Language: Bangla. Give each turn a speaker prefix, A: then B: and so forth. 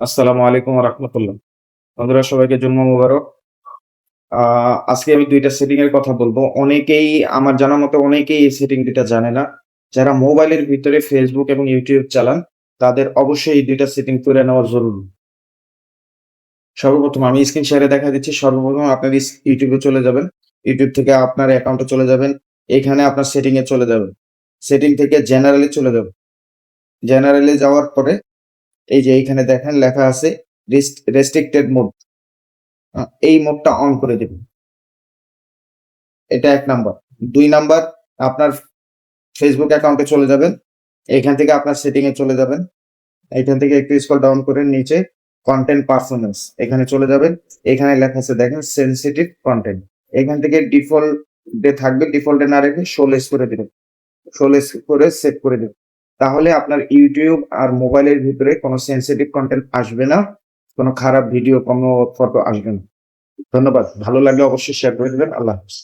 A: আসসালামু আলাইকুম রহমতুল্লাহ। বন্ধুরা, সবাইকে জন্ম মুবারক। আজকে আমি দুইটা সেটিং এর কথা বলব। অনেকেই, আমার জানা মতো অনেকেই এই সেটিং দুইটা জানে না। যারা মোবাইলের ভিতরে ফেসবুক এবং ইউটিউব চালান, তাদের অবশ্যই এই দুইটা সেটিং করে নেওয়া জরুরি। সর্বপ্রথম আমি স্ক্রিন শেয়ারে দেখা দিচ্ছি। সর্বপ্রথম আপনার ইউটিউবে চলে যাবেন। ইউটিউব থেকে আপনার অ্যাকাউন্টে চলে যাবেন। এখানে আপনার সেটিং এ চলে যাবেন। সেটিং থেকে জেনারেলে চলে যাবেন। জেনারেলে যাওয়ার পরে এই যে এইখানে দেখেন লেখা আছে রেস্ট্রিক্টেড মোড এই মোডটা অন করে দেবেন এটা এক নাম্বার। দুই নাম্বার, আপনার ফেসবুক অ্যাকাউন্টে চলে যাবেন। এখান থেকে আপনার সেটিং এ চলে যাবেন। এখান থেকে একটু স্ক্রল ডাউন করে নিচে কন্টেন্ট পারফরমেন্স এখানে চলে যাবেন। এখানে লেখা আছে, দেখেন সেনসিটিভ কন্টেন্ট এখান থেকে ডিফল্ট ডে থাকবে ডিফল্টে না রেখে শোলেস করে দেবেন। শোলেস করে সেভ করে দেবেন। তাহলে আপনার ইউটিউব আর মোবাইলের ভিতরে কোনো সেন্সিটিভ কন্টেন্ট আসবে না, কোনো খারাপ ভিডিও কোনো ফটো আসবে না। ধন্যবাদ, ভালো লাগলে অবশ্যই শেয়ার করে দেবেন, আল্লাহ হাফিজ।